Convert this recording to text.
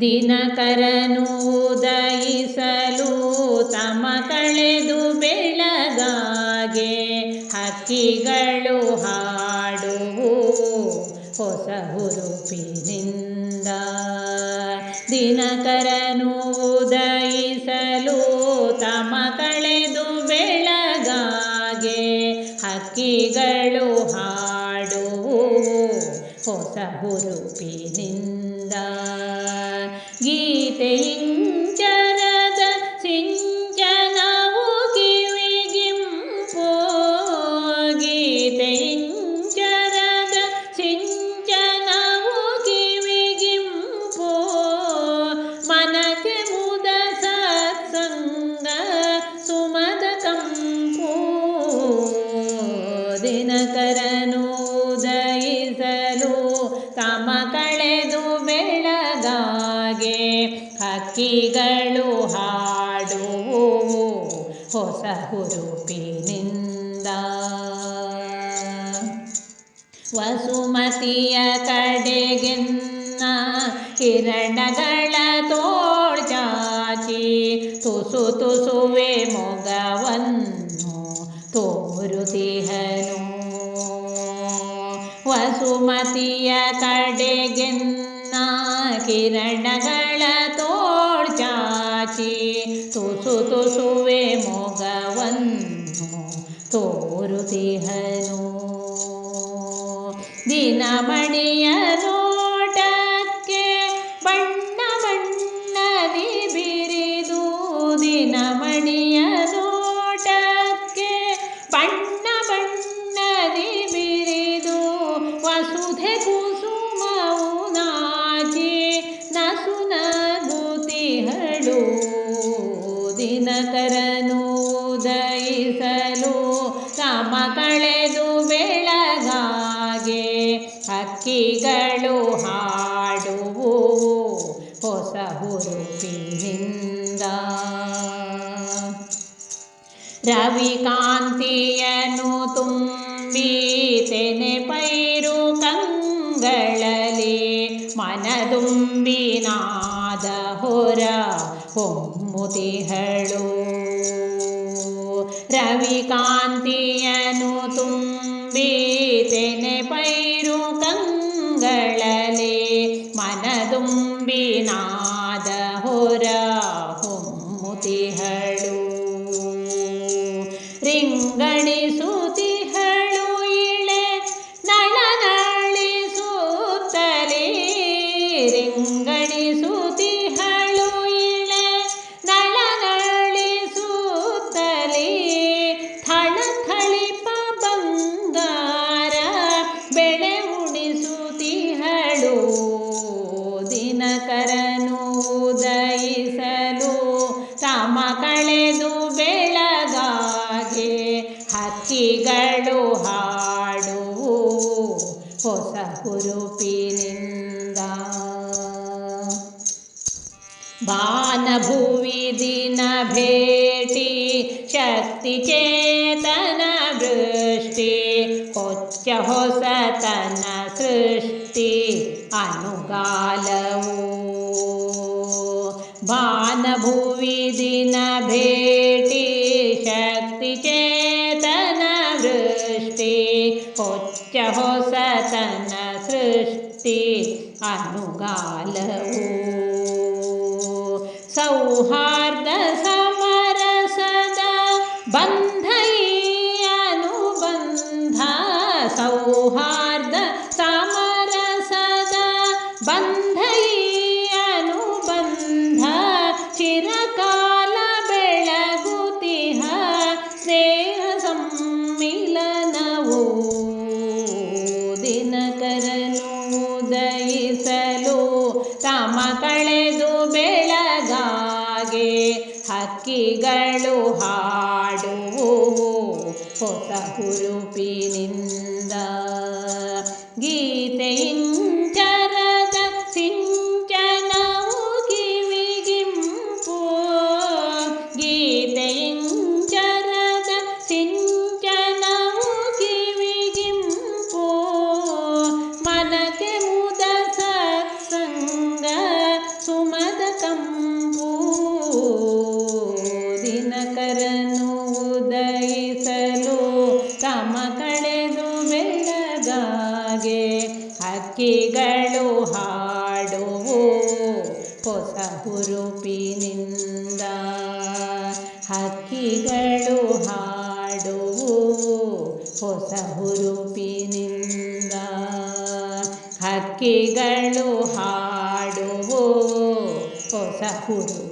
ದಿನಕರನು ಉದಯಿಸಲು ತಮ ಕಳೆದು ಬೆಳಗಾಗೆ ಹಕ್ಕಿಗಳು ಹಾಡುವು. ಹೊಸ ಹುರುಪಿನಿಂದ ದಿನಕರನು ಉದಯಿಸಲು ತಮ ಕಳೆದು ಬೆಳಗಾಗೆ ಹಕ್ಕಿಗಳು ಹಾಡುವು. ಹೊಸ ಹುರುಪಿನಿಂದ ಗೀತೆಯಿಂಚರದ ಸಿಂಚನವು ಕಿವಿಗಿಂಪೋ. ಗೀತೆಯಿಂಚರದ ಸಿಂಚನವು ಕಿವಿಗಿಂಪೋ. ಮನಕ್ಕೆ ಮುದ ಸತ್ಸಂಗ ಸುಮದ ಕಂಪು ದಿನಕರನು ಹಕ್ಕಿಗಳು ಹಾಡುವು ಹೊಸ ಹುರುಪಿನಿಂದ. ವಸುಮತಿಯ ಕಡೆಗೆನ್ನ ಕಿರಣಗಳ ತೋರ್ಜಾಚಿ ತುಸು ತುಸುವೆ ಮೊಗವನ್ನು ತೋರುತಿಹನು. ವಸುಮತಿಯ ಕಡೆಗೆನ್ನ ಕಿರಣಗಳ ತುಸುವೆ ಮೊಗವನ್ನು ತೋರುತಿಹನು ದಿನಮಣಿಯ ಉದಯಿಸಲು ತಮ ಕಳೆದು ಬೆಳಗಾಗೆ ಹಕ್ಕಿಗಳು ಹಾಡುವು. ಹೊಸ ಹುರುಪಿನಿಂದ ರವಿಕಾಂತಿಯನು ತುಂಬಿ ತೆನೆ ಪೈರು ಕಂಗಳಲ್ಲಿ ಮನದುಂಬಿನಾದ ಹೊರ ಹೊಮ್ಮುತಿಹಳು. ರವಿಕಾಂತಿಯನು नभुवि दिनभेटि भेटि शक्ति चेतनवृष्टिः वच्यः स तनसृष्टिः अनुगालौ बाणभुवि दिन भेटि शक्ति चेतनवृष्टिः प्वच्यः सृष्टि अनुगालौ सौहार्दसमरसदा समर सौहार्द समरसदा बन्ध ಹಕ್ಕಿಗಳು ಹಾಡುವು. ಹೊಸ ಹುರುಪಿನಿಂದ ಗೀತೆಯಿಂಚರದ ಹೊಸ ಹುರುಪಿನಿಂದ ಹಕ್ಕಿಗಳು ಹಾಡುವು. ಹೊಸ ಹುರುಪಿನಿಂದ ಹಕ್ಕಿಗಳು ಹಾಡುವು. ಹೊಸ ಹುರುಪಿನಿಂದ